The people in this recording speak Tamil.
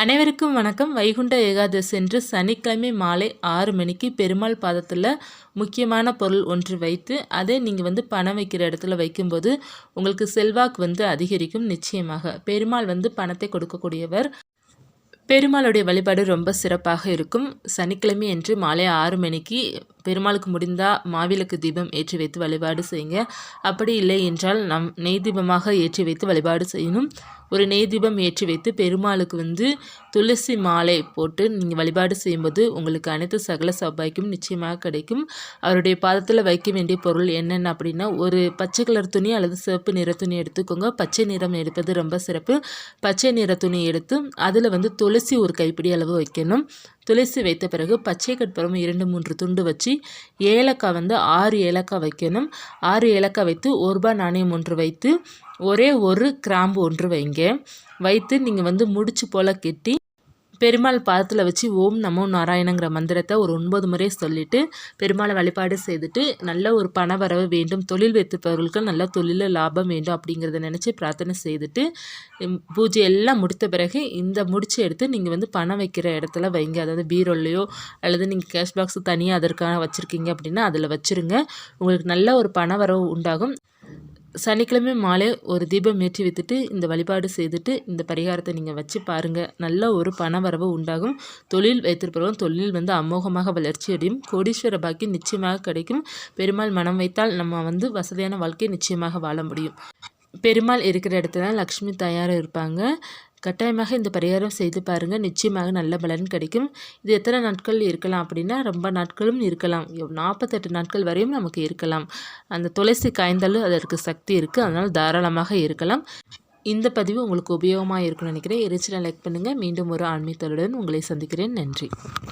அனைவருக்கும் வணக்கம். வைகுண்ட ஏகாதசி என்று சனிக்கிழமை மாலை ஆறு மணிக்கு பெருமாள் பாதத்தில் முக்கியமான பொருள் ஒன்று வைத்து அதை நீங்கள் வந்து பணம் வைக்கிற இடத்துல வைக்கும்போது உங்களுக்கு செல்வாக்கு வந்து அதிகரிக்கும் நிச்சயமாக. பெருமாள் வந்து பணத்தை கொடுக்கக்கூடியவர். பெருமாளுடைய வழிபாடு ரொம்ப சிறப்பாக இருக்கும். சனிக்கிழமை என்று மாலை ஆறு மணிக்கு பெருமாளுக்கு முடிந்தால் மாவிளக்கு தீபம் ஏற்றி வைத்து வழிபாடு செய்யுங்க. அப்படி இல்லை என்றால் நம் நெய் தீபமாக ஏற்றி வைத்து வழிபாடு செய்யணும். ஒரு நெய் தீபம் ஏற்றி வைத்து பெருமாளுக்கு வந்து துளசி மாலை போட்டு நீங்கள் வழிபாடு செய்யும்போது உங்களுக்கு அனைத்து சகல சபாய்க்கும் நிச்சயமாக கிடைக்கும். அவருடைய பாதத்தில் வைக்க வேண்டிய பொருள் என்னென்ன அப்படின்னா ஒரு பச்சை கலர் துணி அல்லது சிவப்பு நிற துணி எடுத்துக்கோங்க. பச்சை நிறம் எடுப்பது ரொம்ப சிறப்பு. பச்சை நிற துணி எடுத்து அதில் வந்து துளசி ஒரு கைப்பிடி அளவு வைக்கணும். துளசி வைத்த பிறகு பச்சை கற்பூரம் இரண்டு மூன்று துண்டு வச்சு ஏலக்காய் வந்து ஆறு ஏலக்காய் வைக்கணும். ஆறு ஏலக்காய் வைத்து ஒரு ரூபாய் நாணயம் ஒன்று வைத்து ஒரே ஒரு கிராம்பு ஒன்று வைங்க. வைத்து நீங்கள் வந்து முடிச்சு போல் கெட்டி பெருமாள் பாதத்தில் வச்சு ஓம் நமோ நாராயணங்கிற மந்திரத்தை ஒரு ஒன்பது முறை சொல்லிவிட்டு பெருமாளை வழிபாடு செய்துட்டு நல்ல ஒரு பண வரவு வேண்டும் தொழில் வைத்திருப்பவர்களுக்கு நல்ல தொழிலில் லாபம் வேண்டும் அப்படிங்கிறத நினச்சி பிரார்த்தனை செய்துட்டு பூஜை எல்லாம் முடித்த பிறகு இந்த முடிச்சு எடுத்து நீங்கள் வந்து பணம் வைக்கிற இடத்துல வைங்க. அதாவது பீரோல்லையோ அல்லது நீங்கள் கேஷ் பாக்ஸ் தனியாக அதற்காக வச்சுருக்கீங்க அப்படின்னா அதில் வச்சுருங்க. உங்களுக்கு நல்ல ஒரு பண வரவு உண்டாகும். சனிக்கிழமை மாலை ஒரு தீபம் ஏற்றி வைத்துட்டு இந்த வழிபாடு செய்துட்டு இந்த பரிகாரத்தை நீங்கள் வச்சு பாருங்கள் நல்ல ஒரு பண வரவு உண்டாகும். தொழில் வைத்திருப்பவர்கள் தொழில் வந்து அமோகமாக வளர்ச்சி அடையும். கோடீஸ்வர பாக்கியம் நிச்சயமாக கிடைக்கும். பெருமாள் மனம் வைத்தால் நம்ம வந்து வசதியான வாழ்க்கையை நிச்சயமாக வாழ முடியும். பெருமாள் இருக்கிற இடத்துல லக்ஷ்மி தயாராக இருப்பாங்க. கட்டாயமாக இந்த பரிகாரம் செய்து பாருங்கள் நிச்சயமாக நல்ல பலன் கிடைக்கும். இது எத்தனை நாட்கள் இருக்கலாம் அப்படின்னா ரொம்ப நாட்களும் இருக்கலாம். நாற்பத்தெட்டு நாட்கள் வரையும் நமக்கு இருக்கலாம். அந்த துளசி காய்ந்தாலும் அதற்கு சக்தி இருக்குது அதனால் தாராளமாக இருக்கலாம். இந்த பதிவு உங்களுக்கு உபயோகமாக இருக்கும்னு நினைக்கிறேன். எரிச்சலை லைக் பண்ணுங்கள் மீண்டும் ஒரு ஆன்மீகத்தலுடன் உங்களை சந்திக்கிறேன். நன்றி.